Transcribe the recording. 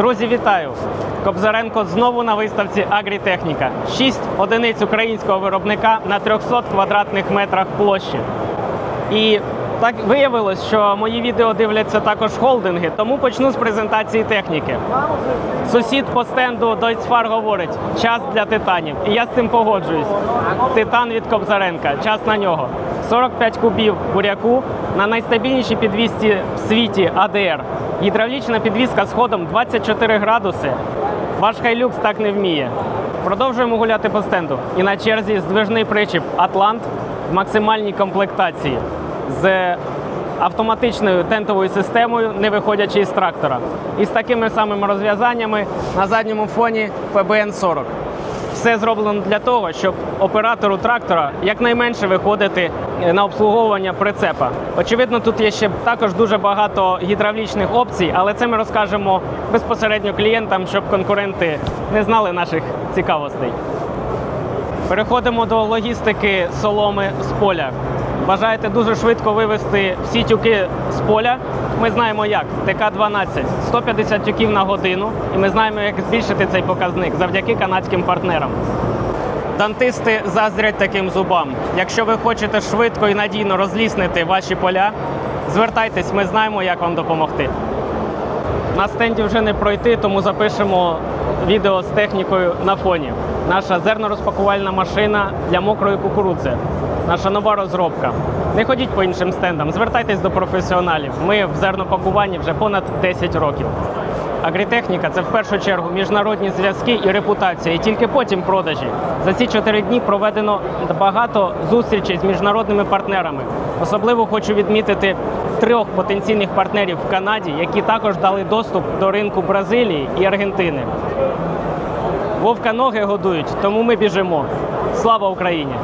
Друзі, вітаю! Кобзаренко знову на виставці Агрітехніка. Шість одиниць українського виробника на 300 квадратних метрах площі. І так виявилось, що мої відео дивляться також холдинги, тому почну з презентації техніки. Сусід по стенду Дойцфар говорить: час для титанів. І я з цим погоджуюсь. Титан від Кобзаренка, час на нього. 45 кубів буряку на найстабільнішій підвісці в світі АДР. Гідравлічна підвіска з ходом 24 градуси. Ваш хайлюкс так не вміє. Продовжуємо гуляти по стенду. І на черзі здвижний причіп Атлант в максимальній комплектації з автоматичною тентовою системою, не виходячи із трактора. І з такими самими розв'язаннями на задньому фоні ПБН-40. Все зроблено для того, щоб оператору трактора якнайменше виходити е, на обслуговування прицепа. Очевидно, тут є ще також дуже багато гідравлічних опцій, але це ми розкажемо безпосередньо клієнтам, щоб конкуренти не знали наших цікавостей. Переходимо до логістики соломи з поля. Бажаєте дуже швидко вивезти всі тюки поля. Ми знаємо як. ТК-12 150 тюків на годину, і ми знаємо, як збільшити цей показник завдяки канадським партнерам. Дантисти заздрять таким зубам. Якщо ви хочете швидко і надійно розліснити ваші поля, звертайтесь, ми знаємо, як вам допомогти. На стенді вже не пройти, тому запишемо відео з технікою на фоні. Наша зернорозпакувальна машина для мокрої кукурудзи. Наша нова розробка. Не ходіть по іншим стендам, звертайтесь до професіоналів. Ми в зернопакуванні вже понад 10 років. Агрітехніка це в першу чергу міжнародні зв'язки і репутація, і тільки потім продажі. За ці чотири дні проведено багато зустрічей з міжнародними партнерами. Особливо хочу відмітити трьох потенційних партнерів в Канаді, які також дали доступ до ринку Бразилії і Аргентини. Вовка ноги годують, тому ми біжимо. Слава Україні!